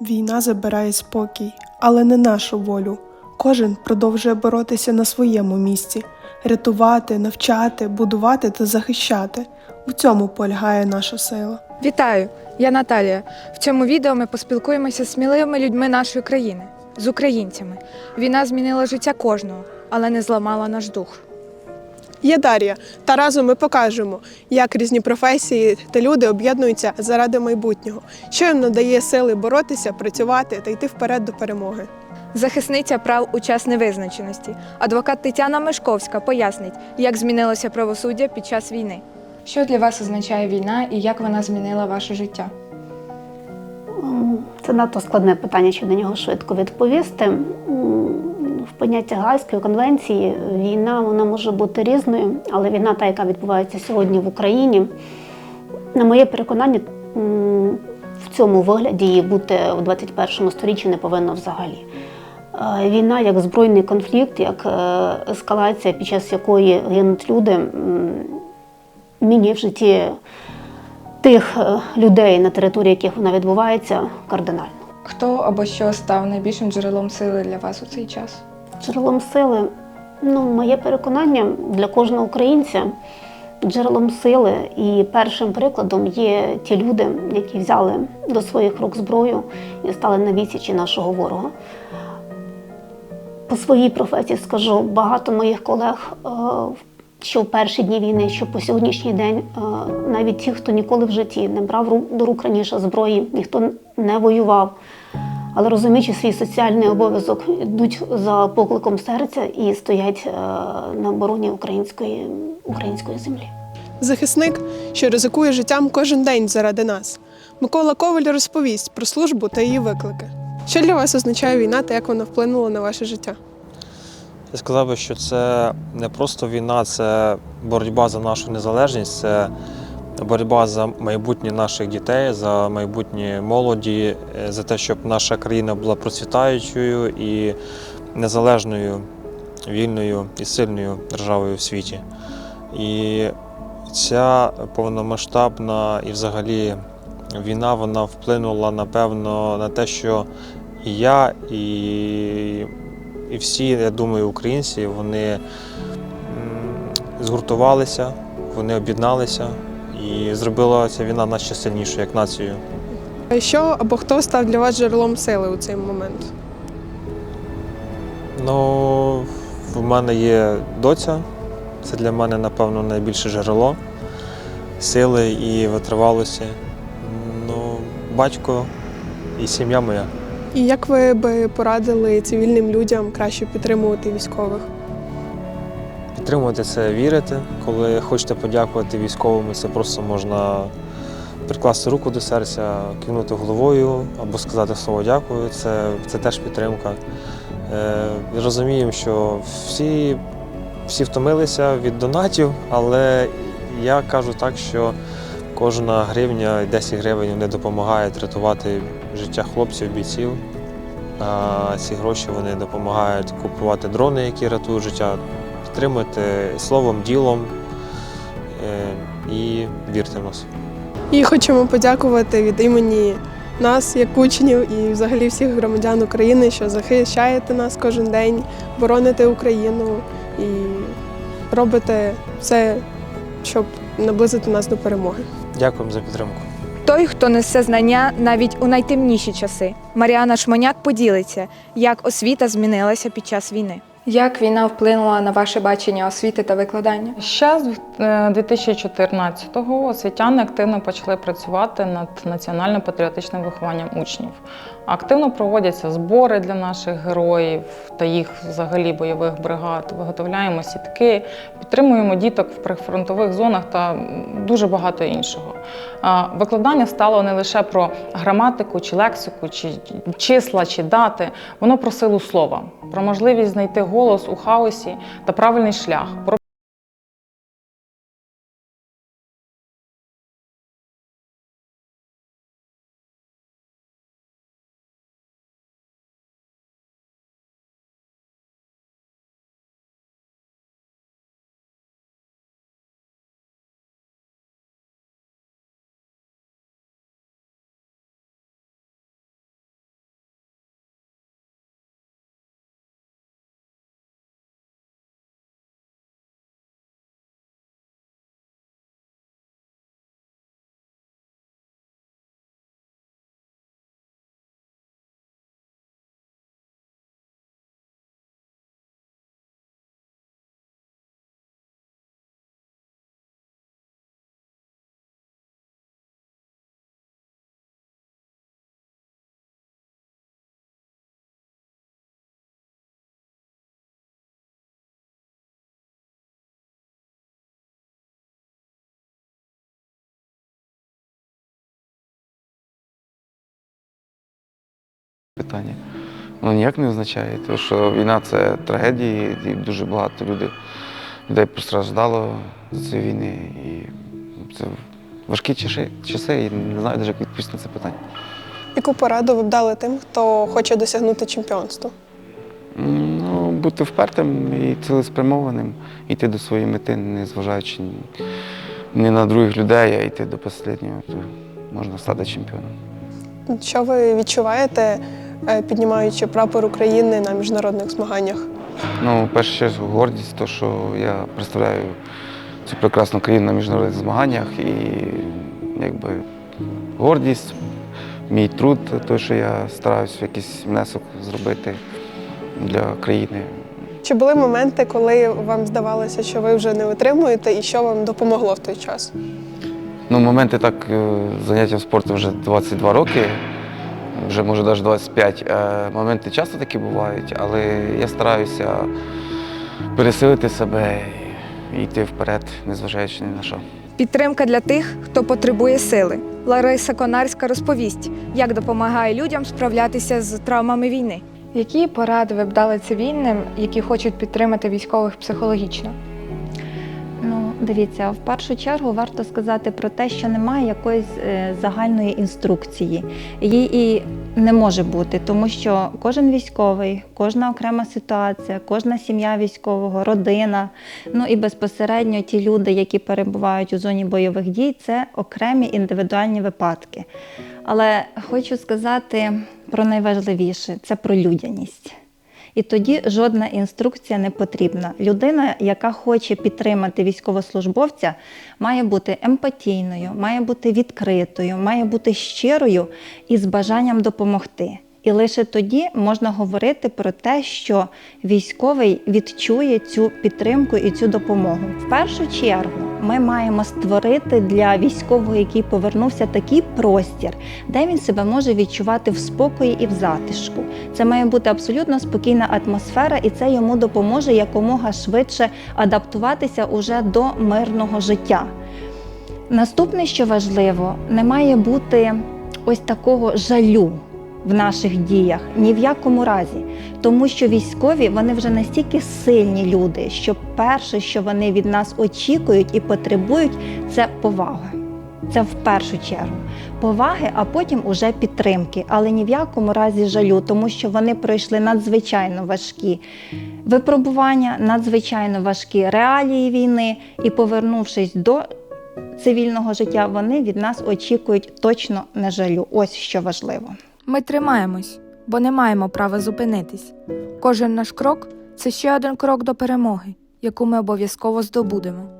Війна забирає спокій, але не нашу волю. Кожен продовжує боротися на своєму місці, рятувати, навчати, будувати та захищати. У цьому полягає наша сила. Вітаю! Я Наталія. В цьому відео ми поспілкуємося з сміливими людьми нашої країни, з українцями. Війна змінила життя кожного, але не зламала наш дух. Я Дар'я, та разом ми покажемо, як різні професії та люди об'єднуються заради майбутнього, що їм надає сили боротися, працювати та йти вперед до перемоги. Захисниця прав у час невизначеності. Адвокат Тетяна Мешковська пояснить, як змінилося правосуддя під час війни. Що для вас означає війна і як вона змінила ваше життя? Це надто складне питання, щоб на нього швидко відповісти. Поняття Гаазької конвенції війна вона може бути різною, але війна, та, яка відбувається сьогодні в Україні, на моє переконання, в цьому вигляді бути у 21 сторіччі не повинно взагалі. Е, Війна як збройний конфлікт, як е, ескалація, під час якої гинуть люди, м, змінює в житті тих е, людей, на території яких вона відбувається, кардинально. Хто або що став найбільшим джерелом сили для вас у цей час? Джерелом сили, ну, моє переконання для кожного українця, джерелом сили і першим прикладом є ті люди, які взяли до своїх рук зброю і стали на відсічі нашого ворога. По своїй професії скажу, багато моїх колег, е, що в перші дні війни, що по сьогоднішній день, е, навіть ті, хто ніколи в житті не брав до рук раніше зброї, ніхто не воював, але розуміючи свій соціальний обов'язок, йдуть за покликом серця і стоять е, на обороні української, української землі. Захисник, що ризикує життям кожен день заради нас. Микола Коваль розповість про службу та її виклики. Що для вас означає війна та як вона вплинула на ваше життя? Я сказав би, що це не просто війна, це боротьба за нашу незалежність, це боротьба за майбутнє наших дітей, за майбутнє молоді, е, за те, щоб наша країна була процвітаючою і незалежною, вільною і сильною державою в світі. І ця повномасштабна і взагалі війна вона вплинула напевно на те, що і я, і і всі, я думаю, українці, вони згуртувалися, вони об'єдналися і зробила ця війна нас ще сильнішою як націю. А Що або хто став для вас джерелом сили у цей момент? Ну, в мене є доця, це для мене, напевно, найбільше джерело сили і витривалості. Ну, батько і сім'я моя. І як ви би порадили цивільним людям краще підтримувати військових? Підтримувати це вірити. Коли хочете подякувати військовим, це просто можна прикласти руку до серця, кивнути головою або сказати слово дякую. Це, це теж підтримка. Е, розуміємо, що всі, всі втомилися від донатів, але я кажу так, що кожна гривня, 10 гривень вони допомагають рятувати життя хлопців, бійців. А ці гроші вони допомагають купувати дрони, які рятують життя. Підтримуйте словом, ділом е, і вірте в нас. І хочемо подякувати від імені нас, як учнів, і взагалі всіх громадян України, що захищаєте нас кожен день, бороните Україну і робите все, щоб наблизити нас до перемоги. Дякуємо за підтримку. Той, хто несе знання навіть у найтемніші часи. Маріана Шмоняк поділиться, як освіта змінилася під час війни. Як війна вплинула на ваше бачення освіти та викладання? Ще з е, 2014-го освітяни активно почали працювати над національно-патріотичним вихованням учнів. Активно проводяться збори для наших героїв та їх взагалі бойових бригад. Виготовляємо сітки, підтримуємо діток в прифронтових зонах та дуже багато іншого. Викладання стало не лише про граматику чи лексику, чи числа, чи дати. Воно про силу слова, про можливість знайти голос у хаосі та правильний шлях. Питання. Воно ніяк не означає, тому що війна це трагедії, і дуже багато людей, людей постраждало з цієї війни. І це важкі часи, часи і не знаю навіть, як відповісти на це питання. Яку пораду ви б дали тим, хто хоче досягнути чемпіонства? Ну, бути впертим і цілеспрямованим, йти до своєї мети, не зважаючи не на других людей, а йти до останнього, то можна стати чемпіоном. Що ви відчуваєте, піднімаючи прапор України на міжнародних змаганнях? Ну, чергу, гордість, то, що я представляю цю прекрасну країну на міжнародних змаганнях і якби гордість, мій труд, той, що я стараюся якийсь внесок зробити для країни. Чи були моменти, коли вам здавалося, що ви вже не витримуєте, і що вам допомогло в той час? Ну, моменти так, е, заняття спортом вже 22 роки, вже може навіть 25. Е, Моменти часто такі бувають, але я стараюся пересилити себе і йти вперед, незважаючи ні на що. Підтримка для тих, хто потребує сили. Лариса Конарська розповість, як допомагає людям справлятися з травмами війни. Які поради ви б дали цивільним, які хочуть підтримати військових психологічно? Дивіться, в першу чергу варто сказати про те, що немає якоїсь е, загальної інструкції. Її і не може бути, тому що кожен військовий, кожна окрема ситуація, кожна сім'я військового, родина, ну і безпосередньо ті люди, які перебувають у зоні бойових дій, це окремі індивідуальні випадки. Але хочу сказати про найважливіше це про людяність. І тоді жодна інструкція не потрібна. Людина, яка хоче підтримати військовослужбовця, має бути емпатійною, має бути відкритою, має бути щирою і з бажанням допомогти. І лише тоді можна говорити про те, що військовий відчує цю підтримку і цю допомогу. В першу чергу ми маємо створити для військового, який повернувся, такий простір, де він себе може відчувати в спокої і в затишку. Це має бути абсолютно спокійна атмосфера, і це йому допоможе якомога швидше адаптуватися уже до мирного життя. Наступне, що важливо, не має бути ось такого жалю в наших діях ні в якому разі, тому що військові вони вже настільки сильні люди, що перше, що вони від нас очікують і потребують, це повага. Це в першу чергу поваги, а потім уже підтримки, але ні в якому разі жалю, тому що вони пройшли надзвичайно важкі випробування, надзвичайно важкі реалії війни, і повернувшись до цивільного життя, вони від нас очікують точно не жалю. Ось що важливо. Ми тримаємось, бо не маємо права зупинитись. Кожен наш крок це ще один крок до перемоги, яку ми обов'язково здобудемо.